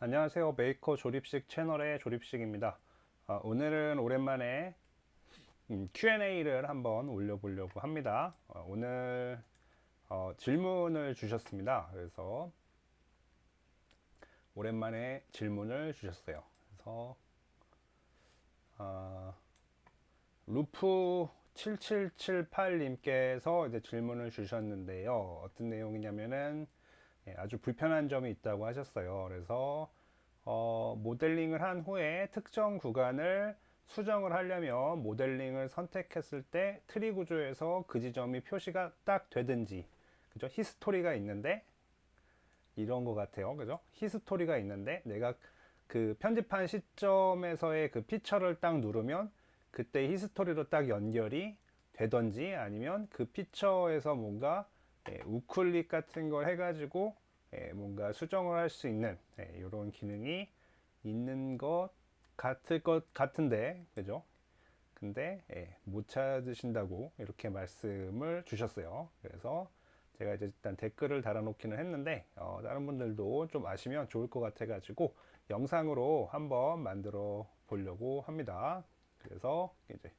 안녕하세요. 메이커 조립식 채널의 조립식입니다. 아, 오늘은 오랜만에 음, Q&A를 한번 올려보려고 합니다. 어, 오늘 어, 질문을 주셨습니다. 그래서 오랜만에 질문을 주셨어요. 그래서 아, 루프 7778님께서 이제 질문을 주셨는데요. 어떤 내용이냐면은 예, 아주 불편한 점이 있다고 하셨어요. 그래서 어, 모델링을 한 후에 특정 구간을 수정을 하려면 모델링을 선택했을 때 트리 구조에서 그 지점이 표시가 딱 되든지 그죠? 히스토리가 있는데 이런 것 같아요. 그죠? 히스토리가 있는데 내가 그 편집한 시점에서의 그 피처를 딱 누르면 그때 히스토리로 딱 연결이 되던지 아니면 그 피처에서 뭔가 예, 우클릭 같은 걸 해가지고 예, 뭔가 수정을 할 수 있는 이런 기능이 있는 것 같을 것 같은데 그죠? 근데 예, 못 찾으신다고 이렇게 말씀을 주셨어요. 그래서 제가 이제 일단 댓글을 달아놓기는 했는데 어, 다른 분들도 좀 아시면 좋을 것 같아가지고 영상으로 한번 만들어 보려고 합니다. 그래서 이제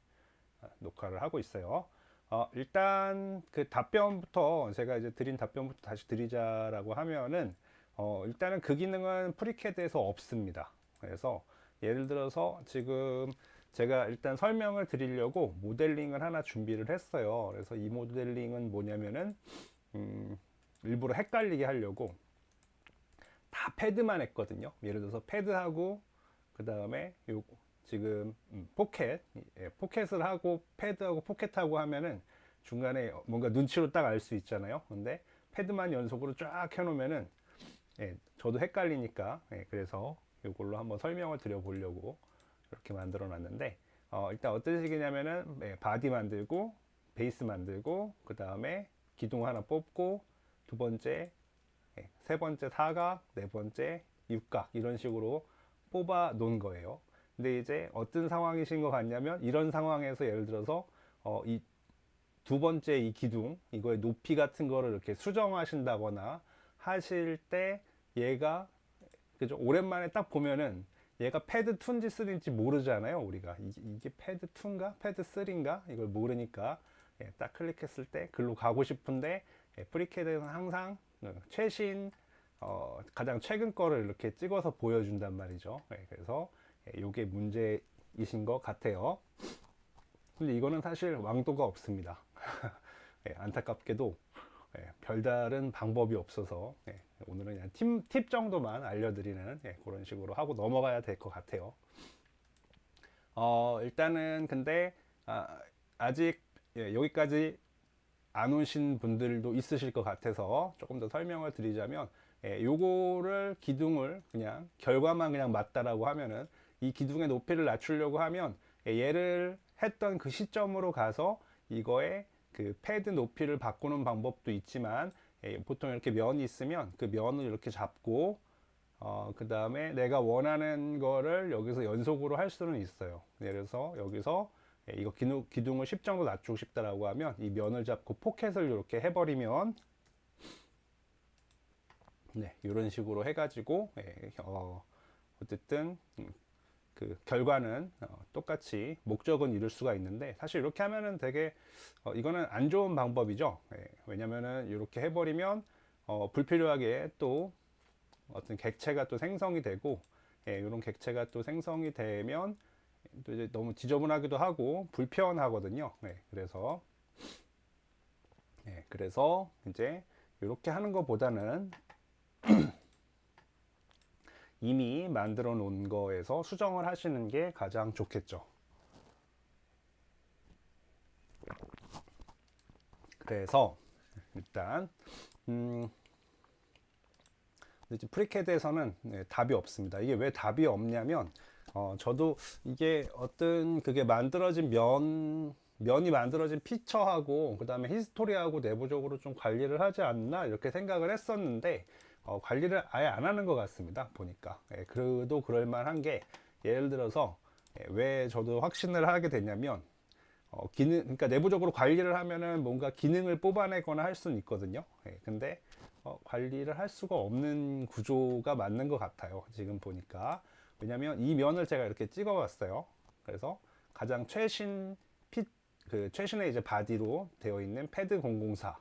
녹화를 하고 있어요. 어, 일단 그 답변부터 제가 이제 드린 답변부터 다시 드리자라고 하면은 어, 일단은 그 기능은 프리캐드에서 없습니다. 그래서 예를 들어서 지금 제가 일단 설명을 드리려고 모델링을 하나 준비를 했어요. 그래서 이 모델링은 뭐냐면은 음, 일부러 헷갈리게 하려고 다 패드만 했거든요. 예를 들어서 패드하고 그 다음에 요 지금 음, 포켓 예, 포켓을 하고 패드하고 포켓하고 하면은 중간에 뭔가 눈치로 딱 알 수 있잖아요. 근데 패드만 연속으로 쫙 해놓으면은 예, 저도 헷갈리니까 예, 그래서 이걸로 한번 설명을 드려보려고 이렇게 만들어 놨는데 어, 일단 어떤 식이냐면은 예, 바디 만들고 베이스 만들고 그 다음에 기둥 하나 뽑고 두 번째 예, 세 번째 사각 네 번째 육각 이런 식으로 뽑아 놓은 거예요. 근데 이제 어떤 상황이신 것 같냐면 이런 상황에서 예를 들어서 어, 이 두 번째 이 기둥 이거의 높이 같은 거를 이렇게 수정하신다거나 하실 때 얘가 그죠? 오랜만에 딱 보면은 얘가 패드 2인지 3인지 모르잖아요 우리가. 이게, 이게 패드 2인가? 패드 3인가? 이걸 모르니까. 예, 딱 클릭했을 때 글로 가고 싶은데 예, 프리캐드는 항상 어, 최신 어, 가장 최근 거를 이렇게 찍어서 보여준단 말이죠. 예, 그래서 예, 요게 문제이신 것 같아요 근데 이거는 사실 왕도가 없습니다 예, 안타깝게도 예, 별다른 방법이 없어서 예, 오늘은 그냥 팁, 팁 정도만 알려드리는 예, 그런 식으로 하고 넘어가야 될 것 같아요. 어, 일단은 근데 아, 직 예, 여기까지 안 오신 분들도 있으실 것 같아서 조금 더 설명을 드리자면 예, 요거를 기둥을 그냥 결과만 그냥 맞다라고 하면은 이 기둥의 높이를 낮추려고 하면 예, 얘를 했던 그 시점으로 가서 이거의 그 패드 높이를 바꾸는 방법도 있지만 예, 보통 이렇게 면이 있으면 그 면을 이렇게 잡고 어, 그 다음에 내가 원하는 거를 여기서 연속으로 할 수는 있어요. 예를 들어서 여기서 예, 이거 기둥, 기둥을 10 정도 낮추고 싶다라고 하면 이 면을 잡고 포켓을 이렇게 해버리면 네, 이런 식으로 해가지고 예, 어, 어쨌든 음, 그 결과는 어, 똑같이 목적은 이룰 수가 있는데 사실 이렇게 하면은 되게 어, 이거는 안 좋은 방법이죠. 예, 왜냐면은 이렇게 해버리면 어, 불필요하게 또 어떤 객체가 또 생성이 되고 예, 이런 객체가 또 생성이 되면 또 이제 너무 지저분하기도 하고 불편하거든요. 예, 그래서 예, 그래서 이제 이렇게 하는 것보다는 이미 만들어 놓은 거에서 수정을 하시는 게 가장 좋겠죠. 그래서 일단 음, 프리캐드에서는 네, 답이 없습니다. 이게 왜 답이 없냐면 어, 저도 이게 어떤 그게 만들어진 면 면이 만들어진 피처하고 그 다음에 히스토리하고 내부적으로 좀 관리를 하지 않나 이렇게 생각을 했었는데 어, 관리를 아예 안 하는 것 같습니다. 보니까. 예, 그래도 그럴만한 게 예를 들어서 예, 왜 저도 확신을 하게 됐냐면 어, 기능, 그러니까 내부적으로 관리를 하면은 뭔가 기능을 뽑아내거나 할 수는 있거든요. 예, 근데 어, 관리를 할 수가 없는 구조가 맞는 것 같아요. 지금 보니까. 왜냐면 이 면을 제가 이렇게 찍어 봤어요. 그래서 가장 최신 핏, 그 최신의 이제 바디로 되어 있는 패드 004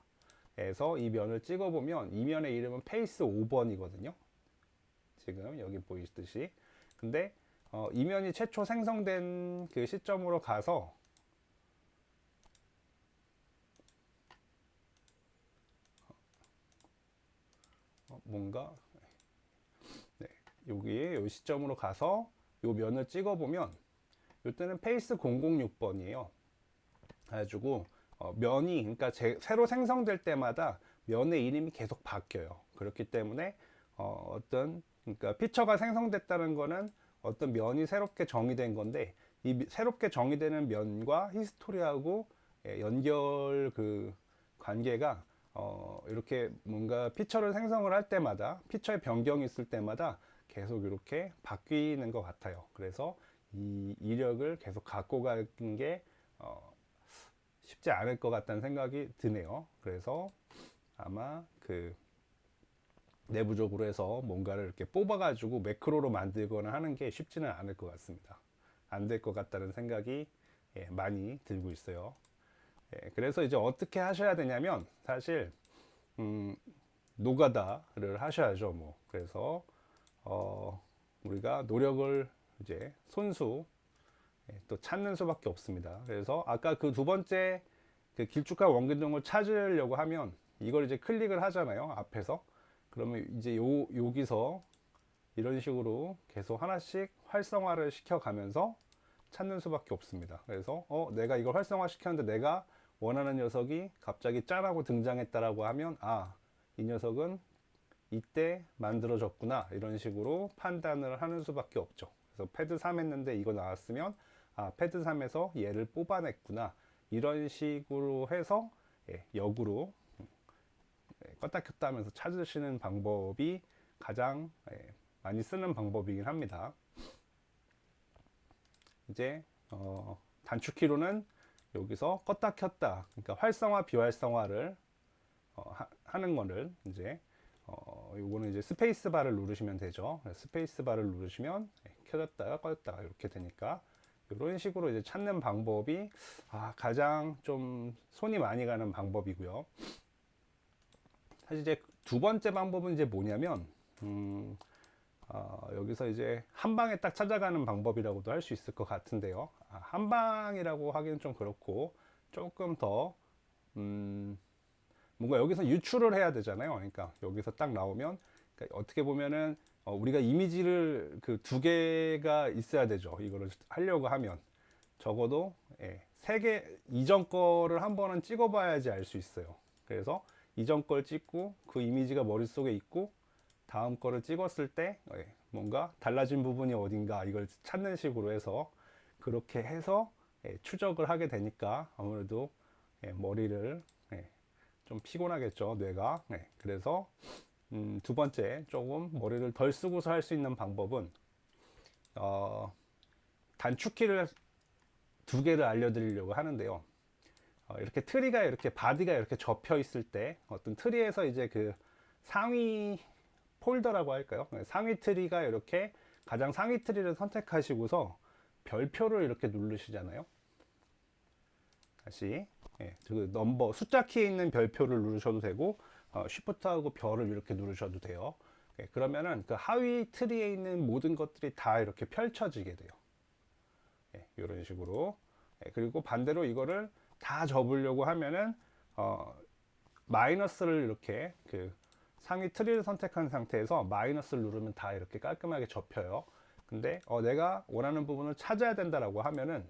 에서 이 면을 찍어 보면 이 면의 이름은 페이스 5번이거든요. 지금 여기 보이듯이. 근데 어, 이 면이 최초 생성된 그 시점으로 가서 어, 뭔가 네, 여기에 요 시점으로 가서 요 면을 찍어 보면 요때는 페이스 006번이에요. 그래가지고 어, 면이 그러니까 제- 새로 생성될 때마다 면의 이름이 계속 바뀌어요. 그렇기 때문에 어, 어떤 그러니까 피처가 생성됐다는 거는 어떤 면이 새롭게 정의된 건데 이 미- 새롭게 정의되는 면과 히스토리하고 예, 연결 그 관계가 어, 이렇게 뭔가 피처를 생성을 할 때마다 피처의 변경이 있을 때마다 계속 이렇게 바뀌는 것 같아요. 그래서 이 이력을 계속 갖고 가는 게 어, 쉽지 않을 것 같다는 생각이 드네요. 그래서 아마 그 내부적으로 해서 뭔가를 이렇게 뽑아가지고 매크로로 만들거나 하는 게 쉽지는 않을 것 같습니다. 안 될 것 같다는 생각이 예, 많이 들고 있어요. 예, 그래서 이제 어떻게 하셔야 되냐면 사실 음, 노가다를 하셔야죠. 뭐 그래서 어, 우리가 노력을 이제 손수 예, 또 찾는 수밖에 없습니다. 그래서 아까 그 두 번째 그 길쭉한 원근종을 찾으려고 하면 이걸 이제 클릭을 하잖아요. 앞에서 그러면 이제 요 여기서 이런 식으로 계속 하나씩 활성화를 시켜가면서 찾는 수밖에 없습니다. 그래서 어 내가 이걸 활성화 시켰는데 내가 원하는 녀석이 갑자기 짠하고 등장했다라고 하면 아 이 녀석은 이때 만들어졌구나 이런 식으로 판단을 하는 수밖에 없죠. 그래서 패드 3 했는데 이거 나왔으면 아 패드 3에서 얘를 뽑아냈구나 이런 식으로 해서 예, 역으로 예, 껐다 켰다 하면서 찾으시는 방법이 가장 예, 많이 쓰는 방법이긴 합니다. 이제 어, 단축키로는 여기서 껐다 켰다 그러니까 활성화 비활성화를 어, 하, 는 거를 이제 어, 요거는 이제 스페이스 바를 누르시면 되죠. 스페이스 바를 누르시면 예, 켜졌다가 꺼졌다가 이렇게 되니까 이런 식으로 이제 찾는 방법이 아, 가장 좀 손이 많이 가는 방법이고요. 사실 이제 두 번째 방법은 이제 뭐냐면 음, 어, 여기서 이제 한 방에 딱 찾아가는 방법이라고도 할 수 있을 것 같은데요. 아, 한 방이라고 하기는 좀 그렇고 조금 더 음, 뭔가 여기서 유출을 해야 되잖아요. 그러니까 여기서 딱 나오면 그러니까 어떻게 보면은 어, 우리가 이미지를 그 두 개가 있어야 되죠. 이거를 하려고 하면 적어도 예, 세개 이전 거를 한 번은 찍어봐야지 알 수 있어요. 그래서 이전 걸 찍고 그 이미지가 머릿속에 있고 다음 거를 찍었을 때 예, 뭔가 달라진 부분이 어딘가 이걸 찾는 식으로 해서 그렇게 해서 예, 추적을 하게 되니까 아무래도 예, 머리를 예, 좀 피곤하겠죠 뇌가 네, 그래서 음, 두 번째 조금 머리를 덜 쓰고서 할 수 있는 방법은 어, 단축키를 두 개를 알려드리려고 하는데요. 어, 이렇게 트리가 이렇게 바디가 이렇게 접혀 있을 때 어떤 트리에서 이제 그 상위 폴더라고 할까요? 네, 상위 트리가 이렇게 가장 상위 트리를 선택하시고서 별표를 이렇게 누르시잖아요. 다시 예, 그 넘버 숫자 키에 있는 별표를 누르셔도 되고 어, 쉬프트하고 별을 이렇게 누르셔도 돼요. 예, 그러면은 그 하위 트리에 있는 모든 것들이 다 이렇게 펼쳐지게 돼요. 예, 이런 식으로. 예, 그리고 반대로 이거를 다 접으려고 하면은 어, 마이너스를 이렇게 그 상위 트리를 선택한 상태에서 마이너스를 누르면 다 이렇게 깔끔하게 접혀요. 근데 어, 내가 원하는 부분을 찾아야 된다라고 하면은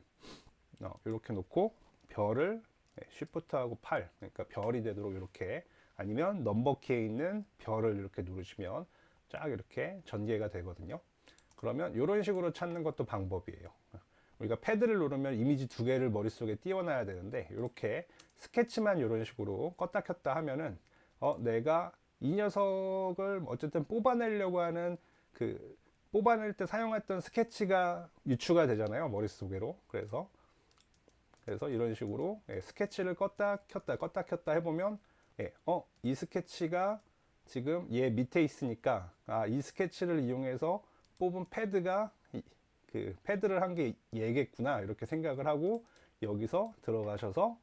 어, 이렇게 놓고 별을 쉬프트하고 8 그러니까 별이 되도록 이렇게 아니면 넘버 키에 있는 별을 이렇게 누르시면 쫙 이렇게 전개가 되거든요. 그러면 이런 식으로 찾는 것도 방법이에요. 우리가 패드를 누르면 이미지 두 개를 머릿속에 띄워놔야 되는데 이렇게 스케치만 이런 식으로 껐다 켰다 하면은 어 내가 이 녀석을 어쨌든 뽑아내려고 하는 그 뽑아낼 때 사용했던 스케치가 유추가 되잖아요 머릿속으로 그래서 그래서 이런 식으로 예, 스케치를 껐다 켰다 껐다 켰다 해보면 예, 어, 이 스케치가 지금 얘 밑에 있으니까 아, 이 스케치를 이용해서 뽑은 패드가 이- 그 패드를 한 게 얘겠구나 이렇게 생각을 하고 여기서 들어가셔서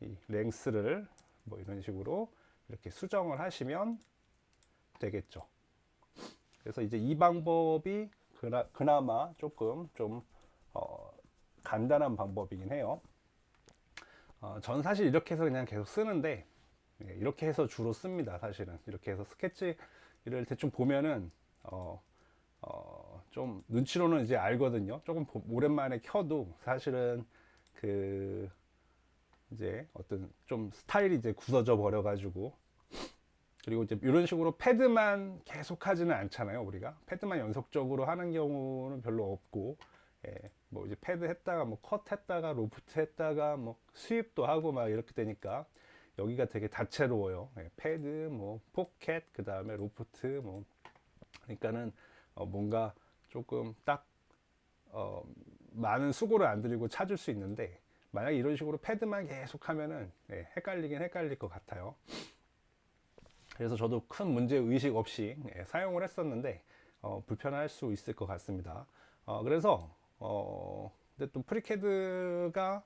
이 랭스를 뭐 이런 식으로 이렇게 수정을 하시면 되겠죠. 그래서 이제 이 방법이 그나, 그나마 조금 좀 어, 간단한 방법이긴 해요. 어, 전 사실 이렇게 해서 그냥 계속 쓰는데 예, 이렇게 해서 주로 씁니다. 사실은 이렇게 해서 스케치를 대충 보면은 어, 어, 좀 눈치로는 이제 알거든요. 조금 보- 오랜만에 켜도 사실은 그 이제 어떤 좀 스타일이 이제 굳어져 버려 가지고 그리고 이제 이런 식으로 패드만 계속 하지는 않잖아요 우리가 패드만 연속적으로 하는 경우는 별로 없고 예, 뭐 이제 패드 했다가 뭐 컷 했다가 로프트 했다가 뭐 스윕도 하고 막 이렇게 되니까 여기가 되게 다채로워요 예, 패드 뭐 포켓 그 다음에 로프트 뭐 그러니까는 어, 뭔가 조금 딱 어, 많은 수고를 안 들이고 찾을 수 있는데 만약 이런 식으로 패드만 계속 하면은 예, 헷갈리긴 헷갈릴 것 같아요. 그래서 저도 큰 문제 의식 없이 예, 사용을 했었는데 어, 불편할 수 있을 것 같습니다. 어, 그래서 어, 근데 또 프리캐드가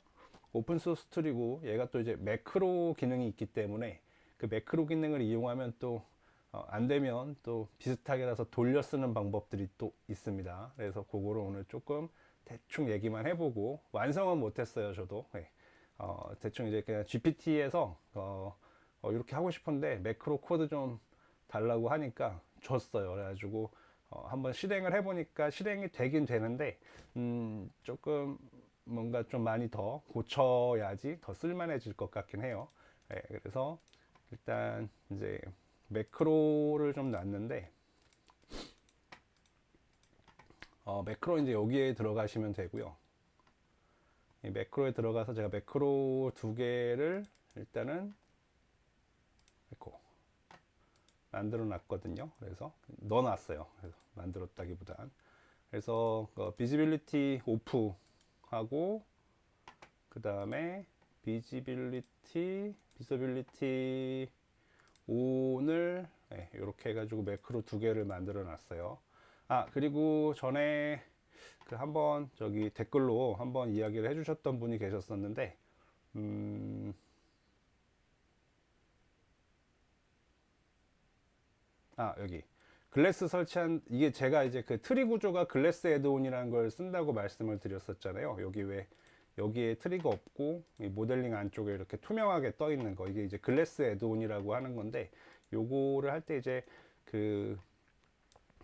오픈 소스 툴이고 얘가 또 이제 매크로 기능이 있기 때문에 그 매크로 기능을 이용하면 또 어, 안 되면 또 비슷하게 라서 돌려 쓰는 방법들이 또 있습니다. 그래서 그거를 오늘 조금 대충 얘기만 해보고 완성은 못했어요. 저도 예. 어, 대충 이제 그냥 GPT에서 어, 어, 이렇게 하고 싶은데 매크로 코드 좀 달라고 하니까 줬어요. 그래가지고 어, 한번 실행을 해보니까 실행이 되긴 되는데 음, 조금 뭔가 좀 많이 더 고쳐야지 더 쓸만해질 것 같긴 해요. 예, 그래서 일단 이제 매크로를 좀 놨는데 어, 매크로 이제 여기에 들어가시면 되고요. 이 매크로에 들어가서 제가 매크로 두 개를 일단은 매크로 만들어 놨거든요. 그래서 넣어 놨어요. 그래서 만들었다기보단 그래서 어, 비지빌리티 오프 하고 그 다음에 비지빌리티 비서빌리티 온을 네, 이렇게 해가지고 매크로 두 개를 만들어 놨어요. 아 그리고 전에 그 한번 저기 댓글로 한번 이야기를 해주셨던 분이 계셨었는데 음, 아 여기 글래스 설치한 이게 제가 이제 그 트리 구조가 글래스 애드온이라는 걸 쓴다고 말씀을 드렸었잖아요. 여기 왜 여기에 트리가 없고 이 모델링 안쪽에 이렇게 투명하게 떠 있는 거 이게 이제 글래스 애드온이라고 하는 건데 요거를 할 때 이제 그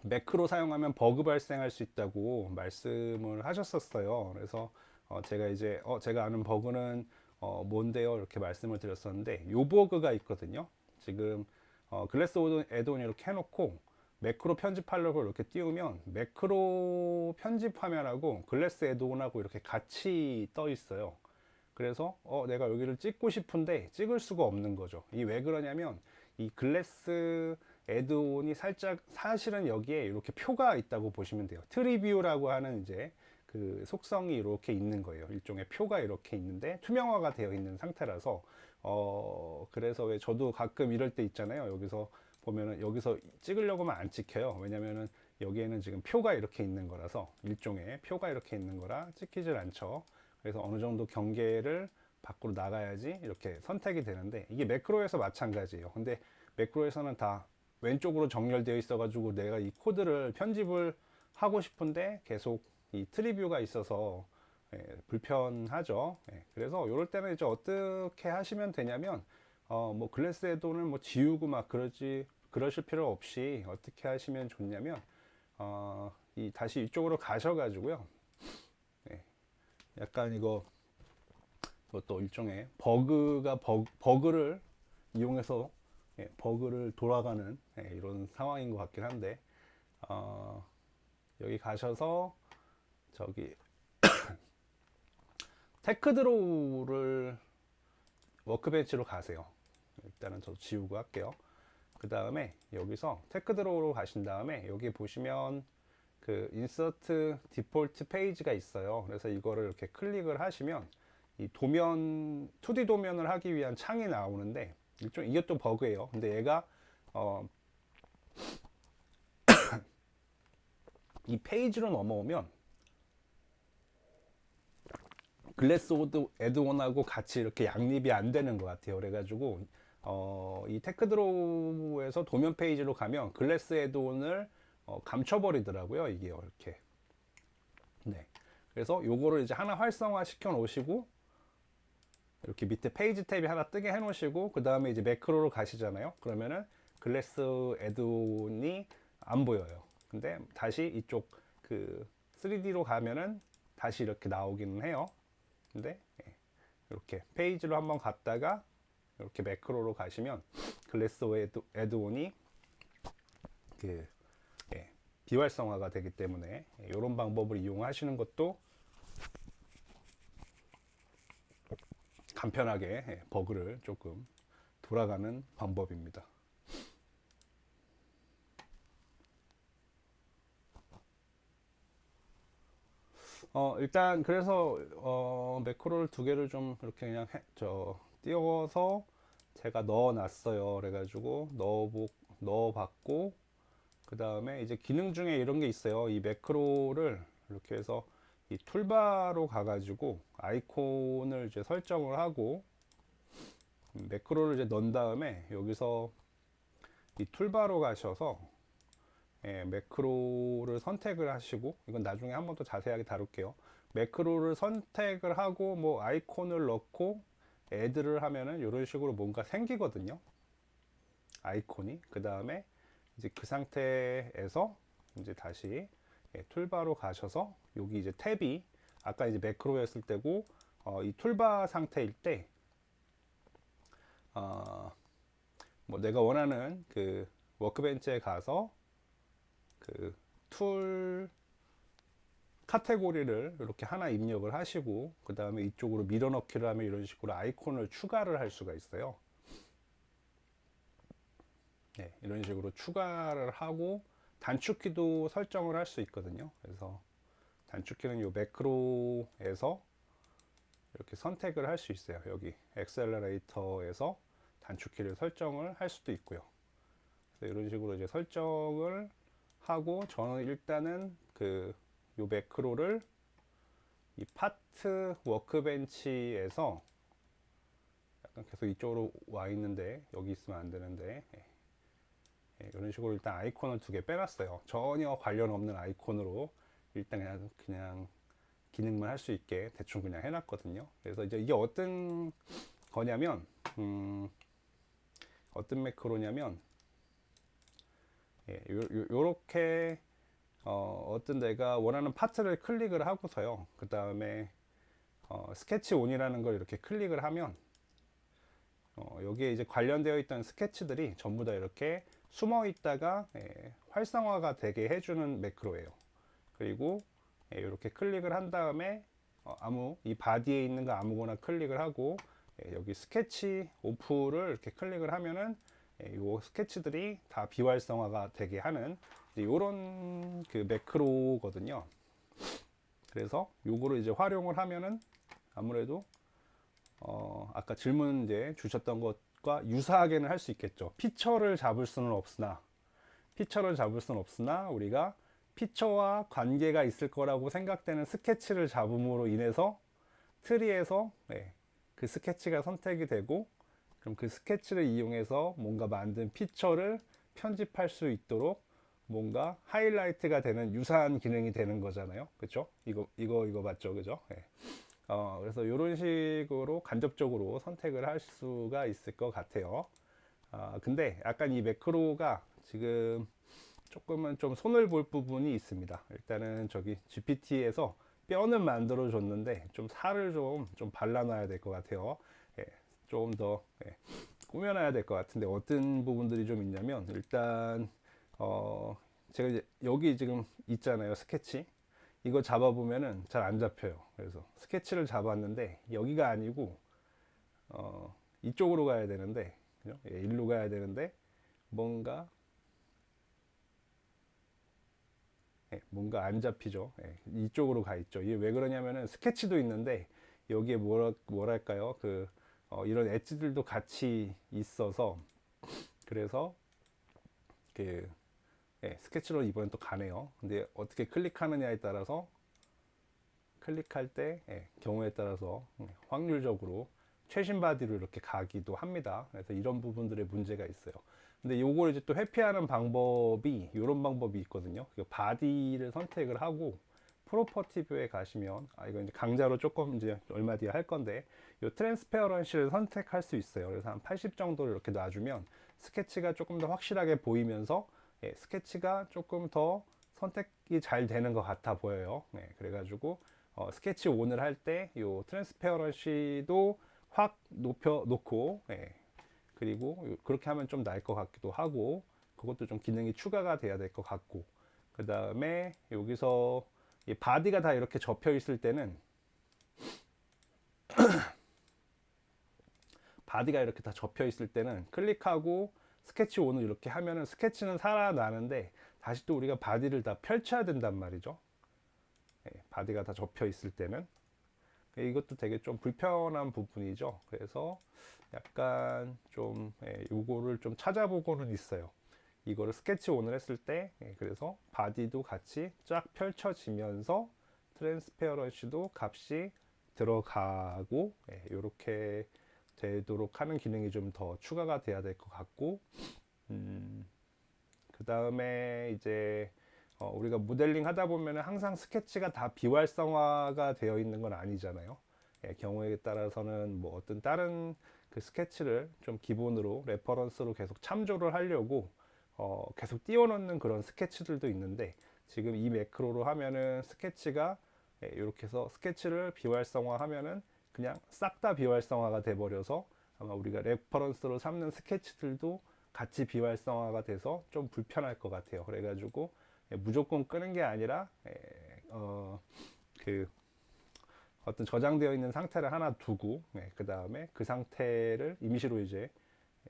매크로 사용하면 버그 발생할 수 있다고 말씀을 하셨었어요. 그래서 어 제가 이제 어 제가 아는 버그는 어 뭔데요 이렇게 말씀을 드렸었는데 요 버그가 있거든요. 지금 어 글래스 애드온 이렇게 해놓고 매크로 편집하려고 이렇게 띄우면 매크로 편집 화면하고 글래스 애드온하고 이렇게 같이 떠 있어요. 그래서 어 내가 여기를 찍고 싶은데 찍을 수가 없는 거죠. 이 왜 그러냐면 이 글래스 애드온이 살짝 사실은 여기에 이렇게 표가 있다고 보시면 돼요. 트리뷰라고 하는 이제 그 속성이 이렇게 있는 거예요. 일종의 표가 이렇게 있는데 투명화가 되어 있는 상태라서 어 그래서 왜 저도 가끔 이럴 때 있잖아요. 여기서 보면은 여기서 찍으려고 하면 안 찍혀요. 왜냐면은 여기에는 지금 표가 이렇게 있는 거라서 일종의 표가 이렇게 있는 거라 찍히질 않죠. 그래서 어느 정도 경계를 밖으로 나가야지 이렇게 선택이 되는데 이게 매크로에서 마찬가지예요. 근데 매크로에서는 다 왼쪽으로 정렬되어 있어 가지고 내가 이 코드를 편집을 하고 싶은데 계속 이 트리뷰가 있어서 예, 불편하죠. 예, 그래서 이럴 때는 이제 어떻게 하시면 되냐면 어, 뭐 글래스 애돈을 뭐 지우고 막 그러지 그러실 필요 없이 어떻게 하시면 좋냐면 어, 이 다시 이쪽으로 가셔가지고요. 예, 약간 이거 또 일종의 버그가 버그, 버그를 이용해서 예, 버그를 돌아가는 예, 이런 상황인 것 같긴 한데 어, 여기 가셔서 저기 테크 드로우를 워크벤치로 가세요. 일단은 저 지우고 할게요. 그 다음에 여기서 테크 드로우로 가신 다음에 여기 보시면 그 인서트 디폴트 페이지가 있어요. 그래서 이거를 이렇게 클릭을 하시면 이 도면 2D 도면을 하기 위한 창이 나오는데 일종 이게 또 버그예요. 근데 얘가 어, 이 페이지로 넘어오면 글래스 오드 에드온하고 같이 이렇게 양립이 안 되는 것 같아요. 그래가지고 어, 이 테크드로우에서 도면 페이지로 가면 글래스 에드온을 어, 감춰버리더라고요. 이게 이렇게. 네. 그래서 요거를 이제 하나 활성화 시켜 놓으시고 이렇게 밑에 페이지 탭이 하나 뜨게 해 놓으시고 그 다음에 이제 매크로로 가시잖아요. 그러면은 글래스 에드온이 안 보여요. 근데 다시 이쪽 그 3D로 가면은 다시 이렇게 나오기는 해요. 근데 예, 이렇게 페이지로 한번 갔다가 이렇게 매크로로 가시면 글래스 에드, 에드온이 그 예, 비활성화가 되기 때문에 이런 방법을 이용하시는 것도 간편하게 예, 버그를 조금 돌아가는 방법입니다. 어, 일단 그래서 어, 매크로를 두 개를 좀 이렇게 그냥 해, 저 띄워서 제가 넣어 놨어요. 그래가지고 넣어보 넣어봤고 그 다음에 이제 기능 중에 이런 게 있어요. 이 매크로를 이렇게 해서 이 툴바로 가가지고 아이콘을 이제 설정을 하고 매크로를 이제 넣은 다음에 여기서 이 툴바로 가셔서 예, 매크로를 선택을 하시고 이건 나중에 한 번 더 자세하게 다룰게요. 매크로를 선택을 하고 뭐 아이콘을 넣고 애드를 하면은 이런 식으로 뭔가 생기거든요. 아이콘이 그 다음에 이제 그 상태에서 이제 다시 예, 툴바로 가셔서 여기 이제 탭이 아까 이제 매크로였을 때고 어, 이 툴바 상태일 때 어, 뭐 내가 원하는 그 워크벤치에 가서 그 툴 카테고리를 이렇게 하나 입력을 하시고 그 다음에 이쪽으로 밀어넣기를 하면 이런 식으로 아이콘을 추가를 할 수가 있어요. 네, 이런 식으로 추가를 하고 단축키도 설정을 할 수 있거든요. 그래서 단축키는 이 매크로에서 이렇게 선택을 할 수 있어요. 여기 엑셀러레이터에서 단축키를 설정을 할 수도 있고요. 이런 식으로 이제 설정을 하고 저는 일단은 그 요 매크로를 이 파트 워크벤치에서 약간 계속 이쪽으로 와 있는데 여기 있으면 안 되는데 예. 예, 이런 식으로 일단 아이콘을 두 개 빼놨어요. 전혀 관련 없는 아이콘으로 일단 그냥 그냥 기능만 할 수 있게 대충 그냥 해놨거든요. 그래서 이제 이게 어떤 거냐면 음, 어떤 매크로냐면 예, 요, 요, 요렇게 어, 어떤 내가 원하는 파트를 클릭을 하고서요. 그 다음에 어, 스케치 온이라는 걸 이렇게 클릭을 하면 어, 여기에 이제 관련되어 있던 스케치들이 전부 다 이렇게 숨어 있다가 예, 활성화가 되게 해주는 매크로예요. 그리고 예, 이렇게 클릭을 한 다음에 어, 아무 이 바디에 있는 거 아무거나 클릭을 하고 예, 여기 스케치 오프를 이렇게 클릭을 하면은 예, 요 스케치들이 다 비활성화가 되게 하는 이런 그 매크로거든요. 그래서 요거를 이제 활용을 하면은 아무래도 어 아까 질문 이제 주셨던 것과 유사하게는 할 수 있겠죠. 피처를 잡을 수는 없으나 피처를 잡을 수는 없으나 우리가 피처와 관계가 있을 거라고 생각되는 스케치를 잡음으로 인해서 트리에서 네, 그 스케치가 선택이 되고 그럼 그 스케치를 이용해서 뭔가 만든 피처를 편집할 수 있도록 뭔가 하이라이트가 되는 유사한 기능이 되는 거잖아요. 그렇죠? 이거 이거 이거 맞죠? 그죠? 네. 어, 그래서 이런 식으로 간접적으로 선택을 할 수가 있을 것 같아요. 아, 근데 약간 이 매크로가 지금 조금은 좀 손을 볼 부분이 있습니다. 일단은 저기 GPT에서 뼈는 만들어 줬는데 좀 살을 좀, 좀 발라놔야 될 것 같아요. 예, 좀더 예, 꾸며놔야 될 것 같은데 어떤 부분들이 좀 있냐면 일단 어, 제가 이제 여기 지금 있잖아요. 스케치. 이거 잡아보면은 잘 안 잡혀요. 그래서 스케치를 잡았는데 여기가 아니고 어, 이쪽으로 가야 되는데 그죠? 예, 일로 가야 되는데 뭔가 예, 뭔가 안 잡히죠. 예, 이쪽으로 가 있죠. 이게 왜 그러냐면은 스케치도 있는데 여기에 뭐라 뭐랄까요? 그 어, 이런 엣지들도 같이 있어서 그래서 그 예, 스케치로 이번엔 또 가네요. 근데 어떻게 클릭하느냐에 따라서 클릭할 때 예, 경우에 따라서 예, 확률적으로 최신 바디로 이렇게 가기도 합니다. 그래서 이런 부분들의 문제가 있어요. 근데 요걸 이제 또 회피하는 방법이 이런 방법이 있거든요. 그 바디를 선택을 하고 프로퍼티 뷰에 가시면 아 이거 이제 강좌로 조금 이제 얼마 뒤에 할 건데 요 트랜스페어런시를 선택할 수 있어요. 그래서 한 80 정도를 이렇게 놔주면 스케치가 조금 더 확실하게 보이면서 예, 스케치가 조금 더 선택이 잘 되는 것 같아 보여요. 네, 그래가지고 어, 스케치 온을 할때요 트랜스페어런시도 확 높여 놓고 예, 그리고 요- 그렇게 하면 좀 나을 것 같기도 하고 그것도 좀 기능이 추가가 돼야 될 것 같고 그 다음에 여기서 이 바디가 다 이렇게 접혀 있을 때는 바디가 이렇게 다 접혀 있을 때는 클릭하고 스케치 온을 이렇게 하면은 스케치는 살아나는데 다시 또 우리가 바디를 다 펼쳐야 된단 말이죠. 예, 바디가 다 접혀 있을 때는 이것도 되게 좀 불편한 부분이죠. 그래서 약간 좀 예, 요거를 좀 찾아보고는 있어요. 이거를 스케치 온을 했을 때 예, 그래서 바디도 같이 쫙 펼쳐지면서 트랜스페어런시도 값이 들어가고 이렇게 되도록 하는 기능이 좀 더 추가가 돼야 될 것 같고 음, 그 다음에 이제 어, 우리가 모델링 하다 보면 항상 스케치가 다 비활성화가 되어 있는 건 아니잖아요. 예, 경우에 따라서는 뭐 어떤 다른 그 스케치를 좀 기본으로 레퍼런스로 계속 참조를 하려고 어, 계속 띄워놓는 그런 스케치들도 있는데 지금 이 매크로로 하면은 스케치가 예, 이렇게 해서 스케치를 비활성화하면은 그냥 싹 다 비활성화가 돼 버려서 아마 우리가 레퍼런스로 삼는 스케치들도 같이 비활성화가 돼서 좀 불편할 것 같아요. 그래가지고 예, 무조건 끄는 게 아니라 예, 어, 그 어떤 저장되어 있는 상태를 하나 두고 그 다음에 그 상태를 임시로 이제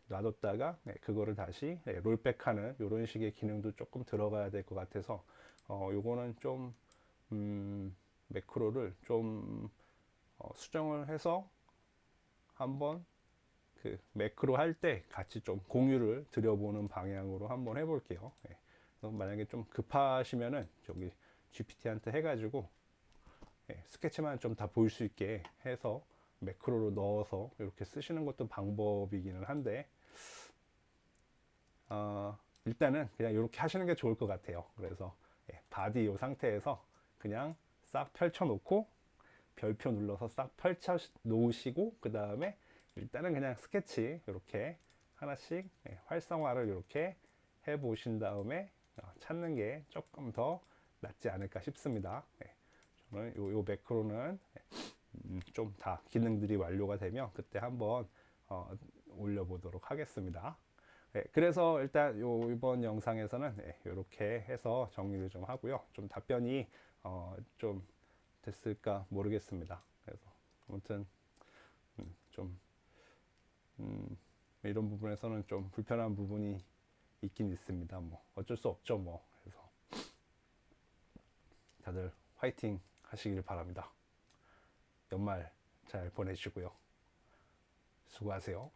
놔뒀다가 네, 그거를 다시 네, 롤백하는 이런 식의 기능도 조금 들어가야 될 것 같아서 어, 요거는 좀 음, 매크로를 좀 어, 수정을 해서 한번 그 매크로 할 때 같이 좀 공유를 드려보는 방향으로 한번 해볼게요. 네. 그래서 만약에 좀 급하시면은 저기 GPT한테 해가지고 예, 스케치만 좀 다 보일 수 있게 해서 매크로로 넣어서 이렇게 쓰시는 것도 방법이기는 한데 어, 일단은 그냥 이렇게 하시는 게 좋을 것 같아요. 그래서 예, 바디 이 상태에서 그냥 싹 펼쳐 놓고 별표 눌러서 싹 펼쳐 놓으시고 그 다음에 일단은 그냥 스케치 이렇게 하나씩 예, 활성화를 이렇게 해 보신 다음에 어, 찾는 게 조금 더 낫지 않을까 싶습니다. 예, 저는 요, 요 매크로는 음, 좀다 기능들이 완료가 되면 그때 한번 어, 올려보도록 하겠습니다. 예, 그래서 일단 요 이번 영상에서는 이렇게 해서 정리를 좀 하고요. 좀 답변이 어, 좀 됐을까 모르겠습니다. 그래서 아무튼 음, 좀 음, 이런 부분에서는 좀 불편한 부분이 있긴 있습니다. 뭐 어쩔 수 없죠. 뭐 그래서 다들 화이팅 하시길 바랍니다. 연말 잘 보내시고요. 수고하세요.